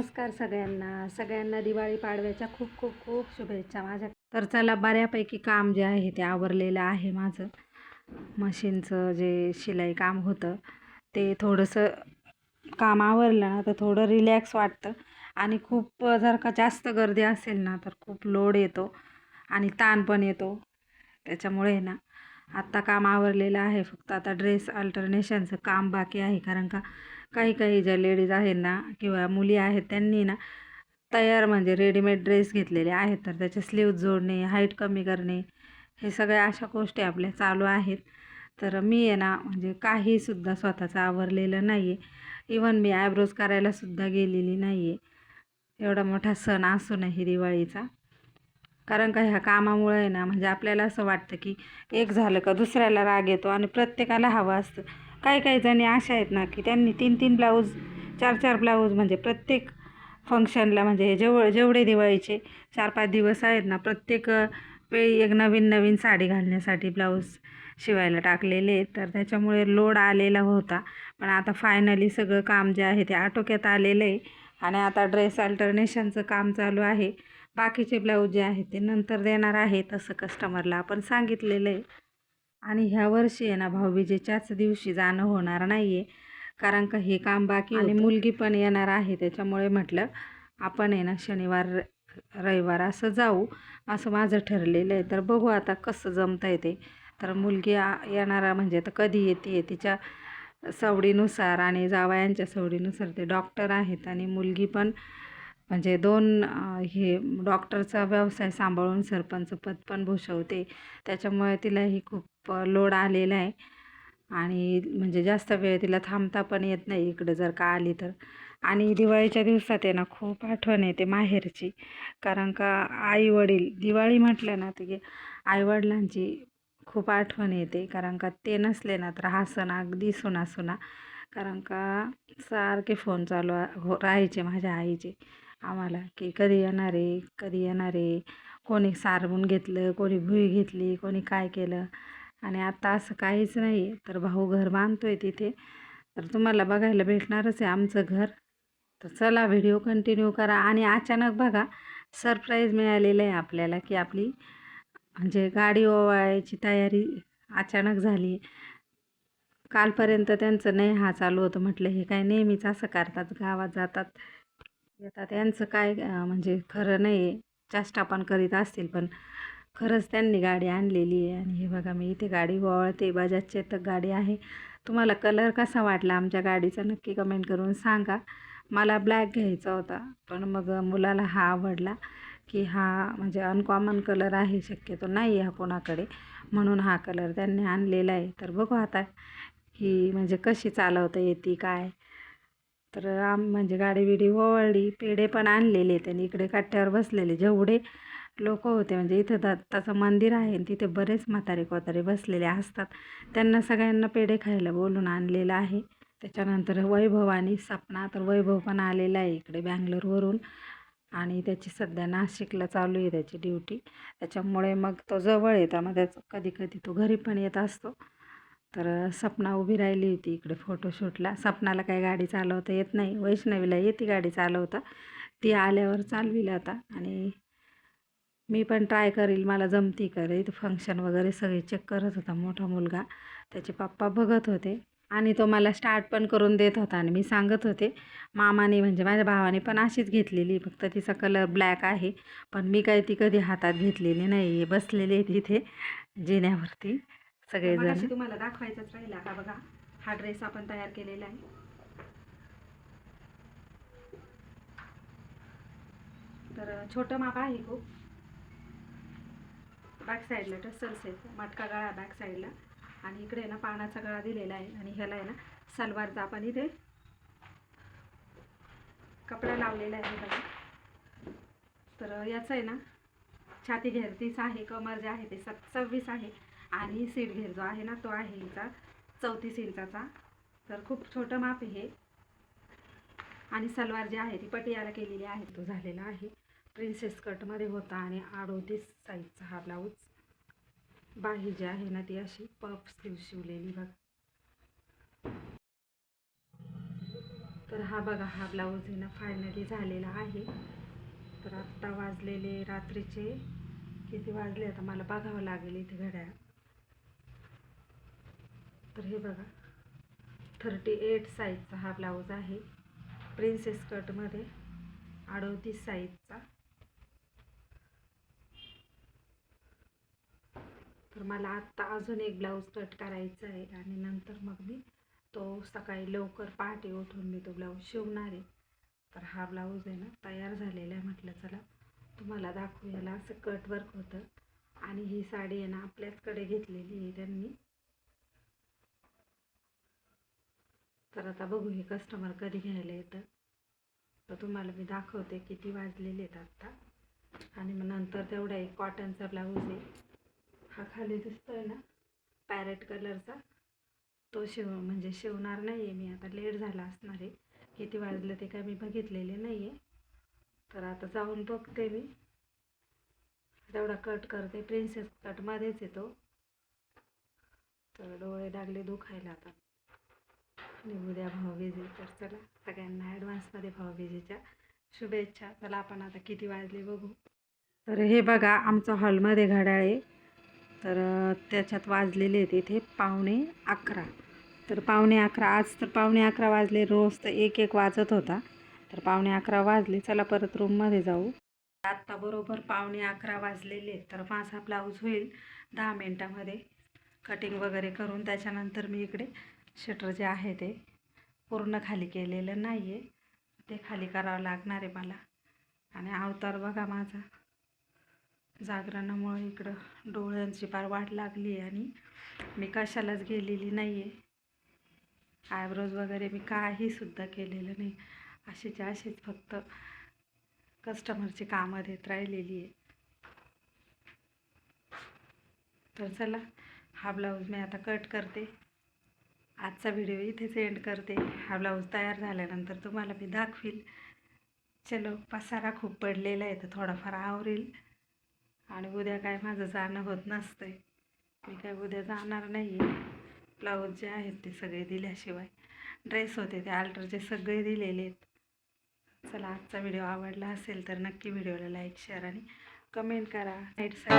नमस्कार सगळ्यांना. सगळ्यांना दिवाळी पाडव्याच्या खूप खूप खूप शुभेच्छा माझ्या. तर चला बऱ्यापैकी काम जे आहे ते आवरलेलं आहे माझं. मशीनचं जे शिलाई काम होतं ते थोडंसं काम आवरलं ना तर थोडं रिलॅक्स वाटतं. आणि खूप जर का जास्त गर्दी असेल ना तर खूप लोड येतो आणि ताण पण येतो. त्याच्यामुळे ना आत्ता काम आवरलेलं आहे. फक्त आता ड्रेस अल्टरनेशनचं काम बाकी आहे. कारण का काही काही ज्या लेडीज आहेत ना किंवा मुली आहेत त्यांनी ना तयार म्हणजे रेडीमेड ड्रेस घेतलेले आहेत. तर त्याचे स्लीव जोडणे हाईट कमी करणे हे सगळ्या अशा गोष्टी आपल्या चालू आहेत. तर मी आहे ना म्हणजे काहीसुद्धा स्वतःचं आवरलेलं नाही आहे इवन मी आयब्रोज करायलासुद्धा गेलेली नाही आहे एवढा मोठा सण असूनही दिवाळीचा. कारण का ह्या कामामुळे आहे ना म्हणजे आपल्याला असं वाटतं की एक झालं का दुसऱ्याला राग येतो आणि प्रत्येकाला हवं असतं. काही काही जणी अशा आहेत ना की त्यांनी तीन तीन ब्लाऊज चार चार ब्लाऊज म्हणजे प्रत्येक फंक्शनला म्हणजे जेव जेवढे दिवाळीचे चार पाच दिवस आहेत ना प्रत्येक वेळी एक नवीन नवीन साडी घालण्यासाठी ब्लाऊज शिवायला टाकलेले तर त्याच्यामुळे लोड आलेला होता. पण आता फायनली सगळं काम जे आहे ते आटोक्यात आलेलं आहे आणि आता ड्रेस अल्टरनेशनचं काम चालू आहे. बाकीचे ब्लाऊज जे आहेत ते नंतर देणार आहे तसं कस्टमरला आपण सांगितलेलं आहे. आणि ह्या वर्षी आहे ना भाऊबीजेच्याच दिवशी जाणं होणार नाही आहे कारण का हे काम बाकी आणि मुलगी पण येणार आहे त्याच्यामुळे म्हटलं आपण आहे ना शनिवार रविवार असं जाऊ असं माझं ठरलेलं आहे. तर बघू आता कसं जमतं आहे ते. तर मुलगी येणारा म्हणजे आता कधी येते तिच्या सवडीनुसार आणि जावयांच्या सवडीनुसार ते डॉक्टर आहेत आणि मुलगी पण म्हणजे दोन हे डॉक्टरचा व्यवसाय सांभाळून सरपंच पद पण भूषवते. त्याच्यामुळे तिलाही खूप लोड आलेला आहे. आणि म्हणजे जास्त वेळ तिला थांबता पण येत नाही इकडं जर का आली तर. आणि दिवाळीच्या दिवसात आहे ना खूप आठवण येते माहेरची. कारण का आई वडील दिवाळी म्हटलं ना की आईवडिलांची खूप आठवण येते. कारण का ते नसले ना तर हा सण अगदी सुना सुना कारण का सारखे फोन चालू हो राहायचे माझ्या आईचे. आम्हाला की कधी येणार आहे कधी येणार आहे? कोणी सारवून घेतलं कोणी भुई घेतली कोणी काय केलं? आणि आत्ता असं काहीच नाही तर भाऊ घर बांधतो आहे तिथे. तर तुम्हाला बघायला भेटणारच आहे आमचं घर. तर चला व्हिडिओ कंटिन्यू करा. आणि अचानक बघा सरप्राईज मिळालेलं आहे आपल्याला की आपली म्हणजे गाडी ओवाळायची तयारी अचानक झाली. कालपर्यंत त्यांचं नाही हा चालू होतं म्हटलं हे काय नेहमीच असं करतात गावात जातात. येतात यांचं काय म्हणजे खरं नाही आहे पण करीत असतील पण खरंच त्यांनी गाडी आणलेली आहे. आणि हे बघा मी इथे गाडी वळते बजाज चेतक गाडी आहे. तुम्हाला कलर कसा वाटला आमच्या गाडीचा नक्की कमेंट करून सांगा. मला ब्लॅक घ्यायचा होता पण मग मुलाला हा आवडला की हा म्हणजे अनकॉमन कलर आहे शक्यतो नाही आहे कोणाकडे. म्हणून हा कलर त्यांनी आणलेला आहे. तर बघू आता ही म्हणजे कशी चालवता येते काय? तर आम म्हणजे गाडी बिडी ओवळली पेढे पण आणलेले त्यांनी इकडे काट्यावर बसलेले. जेवढे लोक होते म्हणजे इथं दत्ताचं मंदिर आहे आणि तिथे बरेच म्हातारे कोतारे बसलेले असतात. त्यांना सगळ्यांना पेढे खायला बोलून आणलेलं आहे. त्याच्यानंतर वैभव आणि सपना तर वैभव पण आलेला आहे इकडे बँगलोरवरून आणि त्याची सध्या नाशिकला चालू आहे त्याची ड्युटी. त्याच्यामुळे मग तो जवळ येतं. मग त्याचं कधी कधी तो घरी पण येत असतो. तर सपना उभी राहिली होती इकडे फोटोशूटला सपनाला काही गाडी चालवता येत नाही. वैष्णवीला येते गाडी चालवता. ती आल्यावर चालविल आता. आणि मी पण ट्राय करील. मला जमती करेल फंक्शन वगैरे सगळे चेक करत होता मोठा मुलगा. त्याचे पप्पा बघत होते. आणि तो मला स्टार्ट पण करून देत होता. आणि मी सांगत होते मामाने म्हणजे माझ्या भावाने पण अशीच घेतलेली. फक्त तिचा कलर ब्लॅक आहे. पण मी काही ती कधी हातात घेतलेली नाही बसलेली आहे तिथे जिन्यावरती. सगळेजण. तुम्हाला दाखवायचंच राहिला का बघा? हा ड्रेस आपण तयार केलेला आहे. तर छोटं माप आहे खूप. बॅक साईडला टसल्स आहेत. मटका गळा बॅक साईडला आणि इकडे ना पानाचा गळा दिलेला आहे. आणि ह्याला आहे ना सलवारचा आपण इथे कपडा लावलेला आहे बघा. तर याचं आहे ना छाती घेर तीस आहे कमर जे आहे ते सत सव्वीस आहे. आणि सीट घेर जो आहे ना तो आहे हिचा चौतीस इंचाचा तर खूप छोटं माप आहे हे. आणि सलवार जी आहे ती पटियाला केलेली आहे. तो झालेला आहे. प्रिन्सेस कटमध्ये होता आणि अडोतीस साईजचा हा ब्लाऊज बाही जी आहे ना ती अशी पफ स्लीव शिवलेली बघ. तर हा बघा हा ब्लाऊज आहे ना फायनली झालेला आहे. तर आत्ता वाजलेले रात्रीचे. किती वाजले आता मला बघावं लागेल इथे घड्याळ. तर हे बघा. थर्टी एट साईजचा हा ब्लाऊज आहे. प्रिन्सेस कटमध्ये अडोतीस साईजचा तर मला आत्ता अजून एक ब्लाऊज कट करायचा आहे आणि नंतर मग मी तो सकाळी लवकर पहाटे उठून मी तो ब्लाऊज शिवणार आहे. तर हा ब्लाऊज आहे ना तयार झालेला आहे म्हटलं चला तुम्हाला दाखवू याला असं कट वर्क होतं. आणि ही साडी आहे ना आपल्याचकडे घेतलेली आहे त्यांनी. तर आता बघू हे कस्टमर कधी घ्यायला येतं. तर तुम्हाला मी दाखवते किती वाजलेले आहेत आत्ता आणि मग नंतर तेवढा एक कॉटनचा ब्लाऊज आहे. हा खाली दिसतोय ना पॅरेट कलरचा तो शिव म्हणजे शिवणार नाही आहे मी आता लेट झाला असणार आहे. किती वाजलं ते काय मी बघितलेले नाही आहे तर आता जाऊन बघते मी. तेवढा कट करते प्रिन्सेस कटमध्येच येतो तर डोळे लागले दुखायला आता. आणि उद्या भाऊबीजे तर चला सगळ्यांना ॲडव्हान्समध्ये भाऊबीजेच्या शुभेच्छा. चला आपण आता किती वाजले बघू. तर हे बघा आमचं हॉलमध्ये घड्याळ आहे. तर त्याच्यात वाजलेले आहेत इथे पावणे अकरा. तर पावणे अकरा आज तर पावणे अकरा वाजले. रोज तर एक एक वाजत होता. तर पावणे अकरा वाजले. चला परत रूममध्ये जाऊ. आत्ता बरोबर पावणे अकरा वाजलेले तर माझा ब्लाऊज होईल दहा मिनटामध्ये. कटिंग वगैरे करून त्याच्यानंतर मी इकडे शटर जे आहे ते पूर्ण खाली केलेलं नाही आहे ते खाली करावं लागणार आहे मला. आणि अवतार बघा माझा. जागरणामुळे इकडं डोळ्यांची फार वाट लागली आहे आणि मी कशालाच गेलेली नाही आहे आयब्रोज वगैरे मी काहीसुद्धा केलेलं नाही. असेच्या अशीच फक्त कस्टमरची कामं देत राहिलेली आहे तर चला हा ब्लाऊज मी आता कट करते. आजचा व्हिडिओ इथेच एंड करते. हा ब्लाऊज तयार झाल्यानंतर तुम्हाला मी दाखवील. चलो पसारा खूप पडलेला आहे तर थोडाफार आवरेल. आणि उद्या काय माझं जाणं होत नसतंय. मी काय उद्या जाणार नाही आहे ब्लाऊज जे आहेत ते सगळे दिल्याशिवाय. ड्रेस होते ते अल्टरचे सगळे दिलेले आहेत. चला आजचा व्हिडिओ आवडला असेल तर नक्की व्हिडिओला लाईक शेअर आणि कमेंट करा. Night side